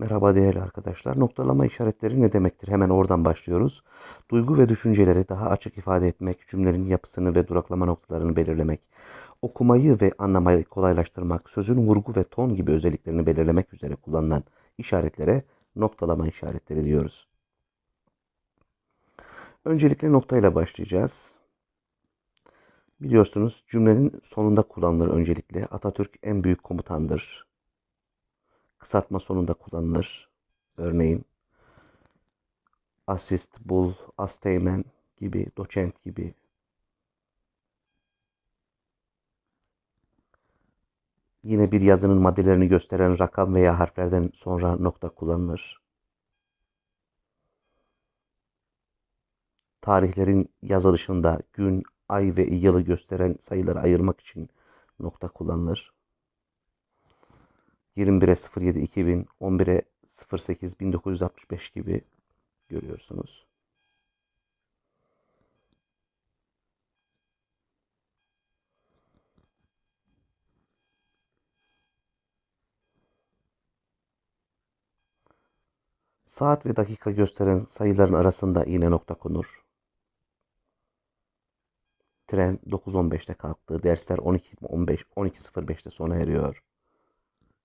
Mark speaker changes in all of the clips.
Speaker 1: Merhaba değerli arkadaşlar. Noktalama işaretleri ne demektir? Hemen oradan başlıyoruz. Duygu ve düşünceleri daha açık ifade etmek, cümlenin yapısını ve duraklama noktalarını belirlemek, okumayı ve anlamayı kolaylaştırmak, sözün vurgu ve ton gibi özelliklerini belirlemek üzere kullanılan işaretlere noktalama işaretleri diyoruz. Öncelikle noktayla başlayacağız. Biliyorsunuz cümlenin sonunda kullanılır öncelikle. Atatürk en büyük komutandır kısaltma sonunda kullanılır. Örneğin asist, bul, asteğmen gibi, doçent gibi. Yine bir yazının maddelerini gösteren rakam veya harflerden sonra nokta kullanılır. Tarihlerin yazılışında gün, ay ve yılı gösteren sayıları ayırmak için nokta kullanılır. 21'e 07 2000, 11'e 08 1965 gibi görüyorsunuz. Saat ve dakika gösteren sayıların arasında yine nokta konur. Tren 9.15'te kalktı. Dersler 12.15 12.05'te sona eriyor.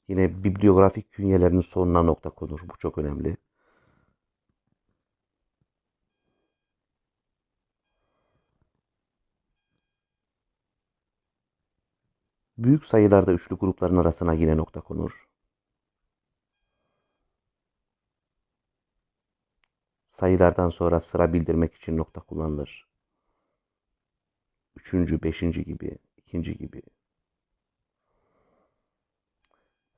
Speaker 1: Yine bibliografik künyelerinin sonuna nokta konur. Bu çok önemli. Büyük sayılarda üçlü grupların arasına yine nokta konur. Sayılardan sonra sıra bildirmek için nokta kullanılır. Üçüncü, beşinci gibi, ikinci gibi.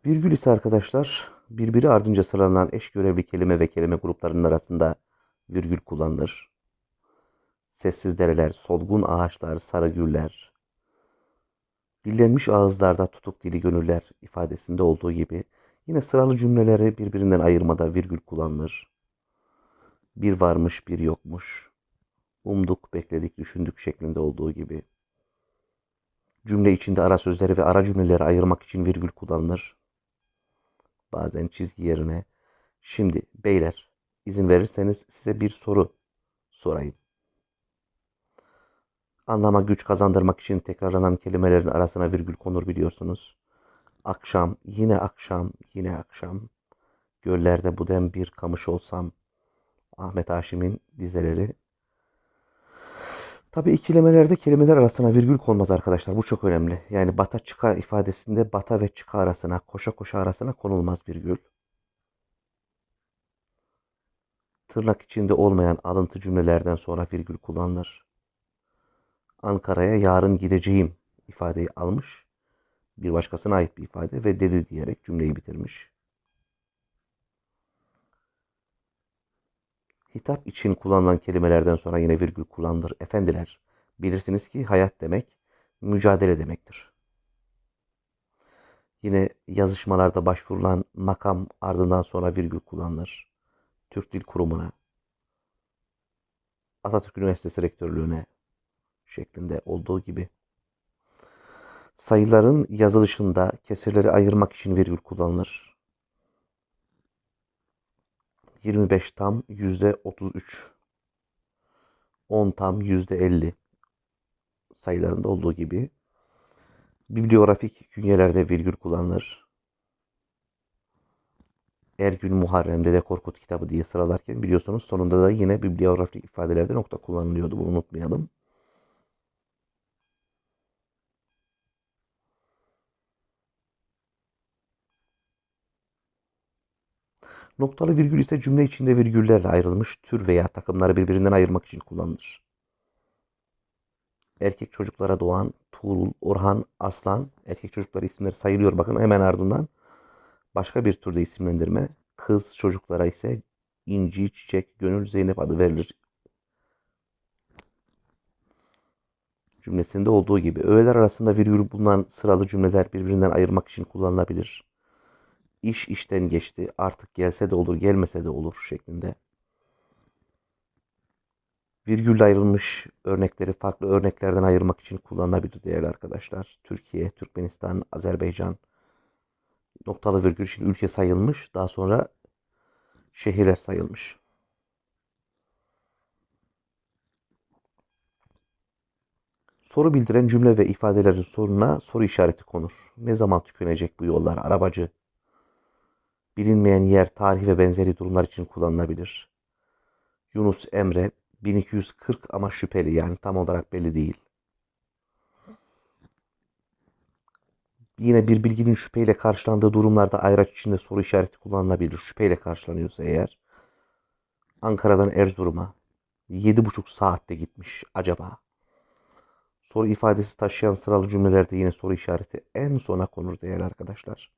Speaker 1: Virgül ise arkadaşlar birbiri ardınca sıralanan eş görevli kelime ve kelime gruplarının arasında virgül kullanılır. Sessiz dereler, solgun ağaçlar, sarı güller, dillenmiş ağızlarda tutuk dili gönüller ifadesinde olduğu gibi yine sıralı cümleleri birbirinden ayırmada virgül kullanılır. Bir varmış, bir yokmuş. Umduk, bekledik, düşündük şeklinde olduğu gibi. Cümle içinde ara sözleri ve ara cümleleri ayırmak için virgül kullanılır. Bazen çizgi yerine. Şimdi beyler izin verirseniz size bir soru sorayım. Anlama güç kazandırmak için tekrarlanan kelimelerin arasına virgül konur biliyorsunuz. Akşam, yine akşam, yine akşam. Göllerde bu dem bir kamış olsam. Ahmet Haşim'in dizeleri. Tabi ikilemelerde kelimeler arasına virgül konmaz arkadaşlar. Bu çok önemli. Yani bata çıka ifadesinde bata ve çıka arasına, koşa koşa arasına konulmaz virgül. Tırnak içinde olmayan alıntı cümlelerden sonra virgül kullanılır. Ankara'ya yarın gideceğim ifadeyi almış. Bir başkasına ait bir ifade ve dedi diyerek cümleyi bitirmiş. Hitap için kullanılan kelimelerden sonra yine virgül kullanılır. Efendiler, bilirsiniz ki hayat demek mücadele demektir. Yine yazışmalarda başvurulan makam ardından sonra virgül kullanılır. Türk Dil Kurumu'na, Atatürk Üniversitesi Rektörlüğü'ne şeklinde olduğu gibi. Sayıların yazılışında kesirleri ayırmak için virgül kullanılır. 25 tam yüzde 33. 10 tam yüzde 50 sayılarında olduğu gibi. Bibliografik künyelerde virgül kullanılır. Ergün Muharrem Dede Korkut kitabı diye sıralarken biliyorsunuz sonunda da yine bibliografik ifadelerde nokta kullanılıyordu. Bunu unutmayalım. Noktalı virgül ise cümle içinde virgüllerle ayrılmış tür veya takımları birbirinden ayırmak için kullanılır. Erkek çocuklara doğan Tuğrul, Orhan, Aslan erkek çocukları isimleri sayılıyor. Bakın hemen ardından başka bir türde isimlendirme. Kız çocuklara ise İnci, Çiçek, Gönül, Zeynep adı verilir. Cümlesinde olduğu gibi öğeler arasında virgül bulunan sıralı cümleler birbirinden ayırmak için kullanılabilir iş işten geçti artık gelse de olur gelmese de olur şeklinde. Virgülle ayrılmış örnekleri farklı örneklerden ayırmak için kullanılabilir değerli arkadaşlar. Türkiye, Türkmenistan, Azerbaycan noktalı virgül şimdi ülke sayılmış. Daha sonra şehirler sayılmış. Soru bildiren cümle ve ifadelerin sonuna soru işareti konur. Ne zaman tükenecek bu yollar arabacı? Bilinmeyen yer, tarih ve benzeri durumlar için kullanılabilir. Yunus Emre 1240 ama şüpheli yani tam olarak belli değil. Yine bir bilginin şüpheyle karşılandığı durumlarda ayraç içinde soru işareti kullanılabilir. Şüpheyle karşılanıyorsa eğer. Ankara'dan Erzurum'a 7,5 saatte gitmiş acaba. Soru ifadesi taşıyan sıralı cümlelerde yine soru işareti en sona konur değerli arkadaşlar.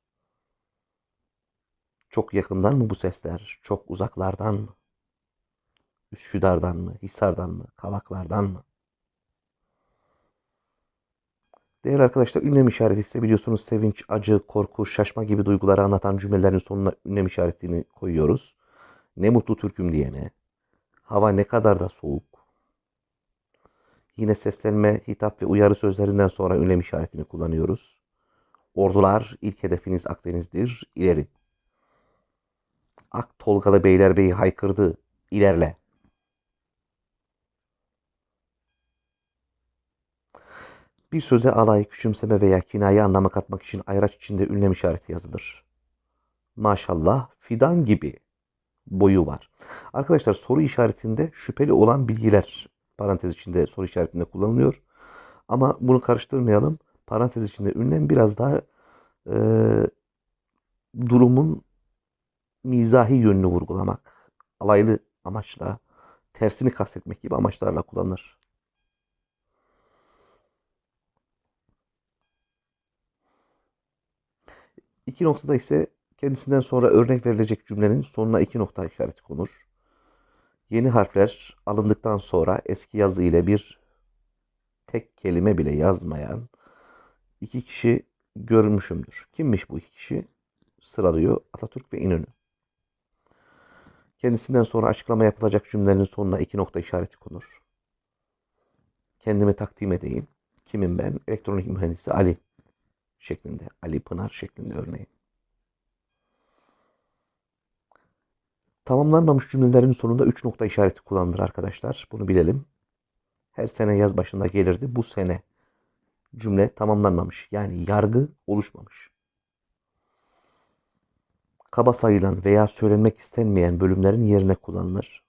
Speaker 1: Çok yakından mı bu sesler? Çok uzaklardan mı? Üsküdar'dan mı? Hisar'dan mı? Kavaklardan mı? Değerli arkadaşlar ünlem işareti ise biliyorsunuz sevinç, acı, korku, şaşma gibi duyguları anlatan cümlelerin sonuna ünlem işaretini koyuyoruz. Ne mutlu Türk'üm diyene. Hava ne kadar da soğuk. Yine seslenme, hitap ve uyarı sözlerinden sonra ünlem işaretini kullanıyoruz. Ordular ilk hedefiniz Akdeniz'dir. İleri. Ak Tolgalı Beylerbeyi haykırdı. İlerle. Bir söze alay, küçümseme veya kinaye anlamı katmak için ayraç içinde ünlem işareti yazılır. Maşallah fidan gibi boyu var. Arkadaşlar soru işaretinde şüpheli olan bilgiler parantez içinde soru işaretinde kullanılıyor. Ama bunu karıştırmayalım. Parantez içinde ünlem biraz daha e, durumun mizahi yönünü vurgulamak, alaylı amaçla, tersini kastetmek gibi amaçlarla kullanılır. İki noktada ise kendisinden sonra örnek verilecek cümlenin sonuna iki nokta işareti konur. Yeni harfler alındıktan sonra eski yazı ile bir tek kelime bile yazmayan iki kişi görmüşümdür. Kimmiş bu iki kişi? Sıralıyor Atatürk ve İnönü. Kendisinden sonra açıklama yapılacak cümlenin sonuna iki nokta işareti konur. Kendimi takdim edeyim. Kimim ben? Elektronik mühendisi Ali şeklinde. Ali Pınar şeklinde örneğin. Tamamlanmamış cümlelerin sonunda 3 nokta işareti kullanılır arkadaşlar. Bunu bilelim. Her sene yaz başında gelirdi. Bu sene cümle tamamlanmamış. Yani yargı oluşmamış. Kaba sayılan veya söylenmek istenmeyen bölümlerin yerine kullanılır.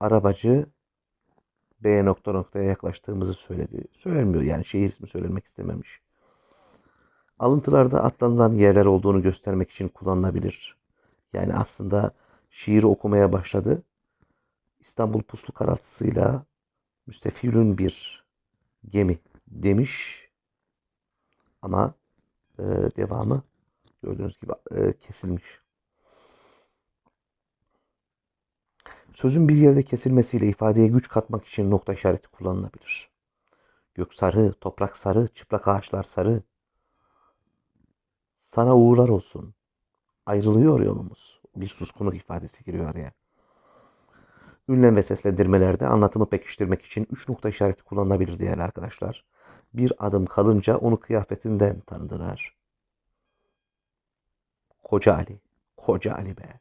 Speaker 1: Arabacı B nokta noktaya yaklaştığımızı söyledi. Söylenmiyor yani şehir ismi söylenmek istememiş. Alıntılarda atlanılan yerler olduğunu göstermek için kullanılabilir. Yani aslında şiiri okumaya başladı. İstanbul Puslu Karaltısı'yla müstefilün bir gemi demiş. Ama e, devamı gördüğünüz gibi e, kesilmiş. Sözün bir yerde kesilmesiyle ifadeye güç katmak için nokta işareti kullanılabilir. Gök sarı, toprak sarı, çıplak ağaçlar sarı. Sana uğurlar olsun. Ayrılıyor yolumuz bir suskunluk ifadesi giriyor araya. Ünlem ve seslendirmelerde anlatımı pekiştirmek için üç nokta işareti kullanılabilir değerli arkadaşlar. Bir adım kalınca onu kıyafetinden tanıdılar. Koca Ali, Koca Ali be.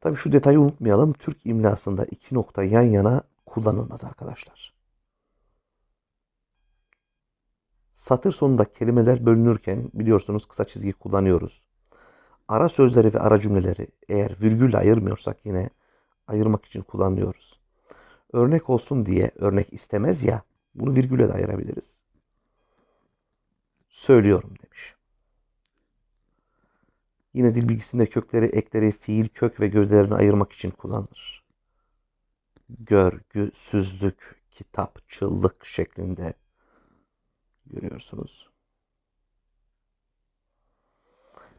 Speaker 1: Tabi şu detayı unutmayalım. Türk imlasında iki nokta yan yana kullanılmaz arkadaşlar. Satır sonunda kelimeler bölünürken biliyorsunuz kısa çizgi kullanıyoruz ara sözleri ve ara cümleleri eğer virgülle ayırmıyorsak yine ayırmak için kullanıyoruz. Örnek olsun diye örnek istemez ya bunu virgülle de ayırabiliriz. Söylüyorum demiş. Yine dil bilgisinde kökleri, ekleri, fiil, kök ve gövdelerini ayırmak için kullanılır. Görgü, süzlük, kitap, çıllık şeklinde görüyorsunuz.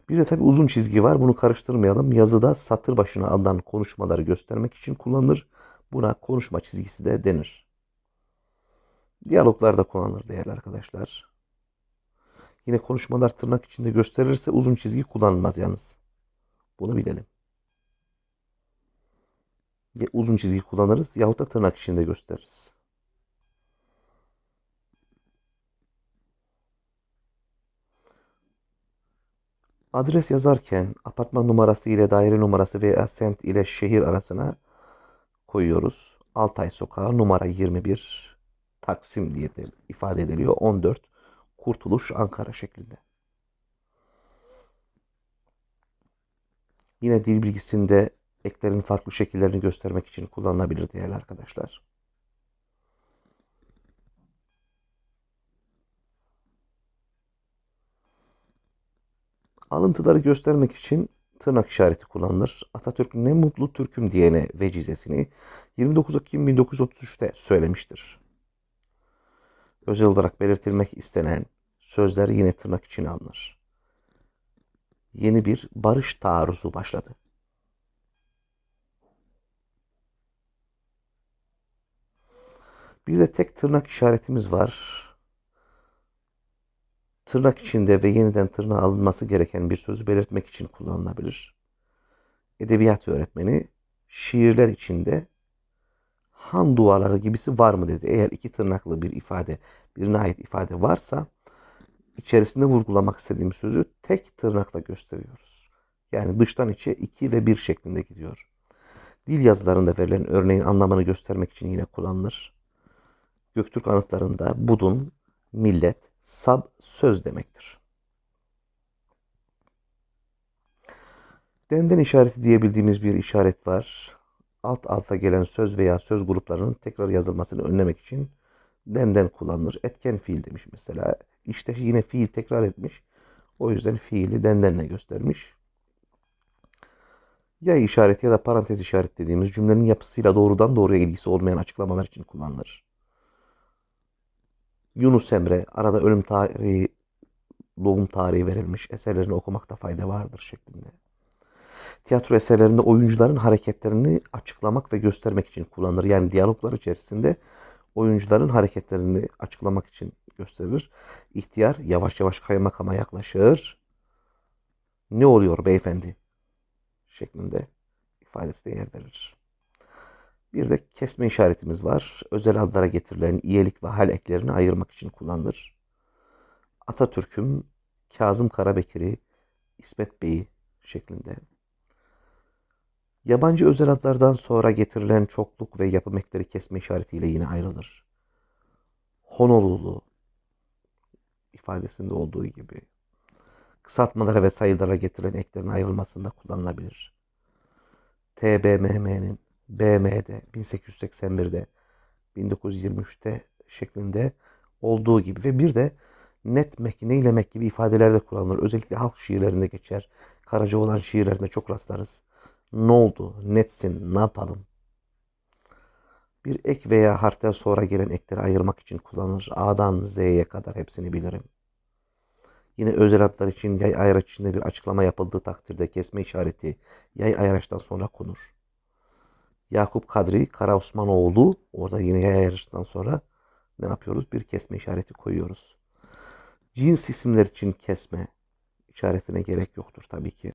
Speaker 1: Bir de tabii uzun çizgi var. Bunu karıştırmayalım. Yazıda satır başına alınan konuşmaları göstermek için kullanılır. Buna konuşma çizgisi de denir. Diyaloglarda kullanılır değerli arkadaşlar. Yine konuşmalar tırnak içinde gösterirse uzun çizgi kullanılmaz yalnız. Bunu bilelim. Uzun çizgi kullanırız yahut da tırnak içinde gösteririz. Adres yazarken apartman numarası ile daire numarası veya semt ile şehir arasına koyuyoruz. Altay Sokağı numara 21 Taksim diye de ifade ediliyor. 14 Kurtuluş Ankara şeklinde. Yine dil bilgisinde eklerin farklı şekillerini göstermek için kullanılabilir değerli arkadaşlar. Alıntıları göstermek için tırnak işareti kullanılır. Atatürk ne mutlu Türk'üm diyene vecizesini 29 Ekim 1933'te söylemiştir. Özel olarak belirtilmek istenen sözler yine tırnak içine alınır. Yeni bir barış taarruzu başladı. Bir de tek tırnak işaretimiz var. Tırnak içinde ve yeniden tırnağa alınması gereken bir sözü belirtmek için kullanılabilir. Edebiyat öğretmeni şiirler içinde han duvarları gibisi var mı dedi. Eğer iki tırnaklı bir ifade, birine ait ifade varsa içerisinde vurgulamak istediğim sözü tek tırnakla gösteriyoruz. Yani dıştan içe iki ve bir şeklinde gidiyor. Dil yazılarında verilen örneğin anlamını göstermek için yine kullanılır. Göktürk anıtlarında budun, millet, sab söz demektir. Denden işareti diyebildiğimiz bir işaret var. Alt alta gelen söz veya söz gruplarının tekrar yazılmasını önlemek için denden kullanılır. Etken fiil demiş mesela. İşte yine fiil tekrar etmiş. O yüzden fiili dendenle göstermiş. Yay işareti ya da parantez işareti dediğimiz cümlenin yapısıyla doğrudan doğruya ilgisi olmayan açıklamalar için kullanılır. Yunus Emre arada ölüm tarihi, doğum tarihi verilmiş eserlerini okumakta fayda vardır şeklinde. Tiyatro eserlerinde oyuncuların hareketlerini açıklamak ve göstermek için kullanılır. Yani diyaloglar içerisinde oyuncuların hareketlerini açıklamak için gösterilir. İhtiyar yavaş yavaş kaymakama yaklaşır. Ne oluyor beyefendi? şeklinde ifadesine yer verir. Bir de kesme işaretimiz var. Özel adlara getirilen iyelik ve hal eklerini ayırmak için kullanılır. Atatürk'üm, Kazım Karabekir'i, İsmet Bey'i şeklinde. Yabancı özel adlardan sonra getirilen çokluk ve yapım ekleri kesme işaretiyle yine ayrılır. Honolulu ifadesinde olduğu gibi kısaltmalara ve sayılara getirilen eklerin ayrılmasında kullanılabilir. TBMM'nin BM'de 1881'de 1923'te şeklinde olduğu gibi ve bir de netmek, neylemek gibi ifadelerde kullanılır. Özellikle halk şiirlerinde geçer. Karacaoğlan şiirlerinde çok rastlarız. Ne oldu? Netsin? Ne yapalım? Bir ek veya harften sonra gelen ekleri ayırmak için kullanılır. A'dan Z'ye kadar hepsini bilirim. Yine özel adlar için yay ayraç içinde bir açıklama yapıldığı takdirde kesme işareti yay ayraçtan sonra konur. Yakup Kadri Kara Osmanoğlu orada yine yay ayraçtan sonra ne yapıyoruz? Bir kesme işareti koyuyoruz. Cins isimler için kesme işaretine gerek yoktur tabii ki.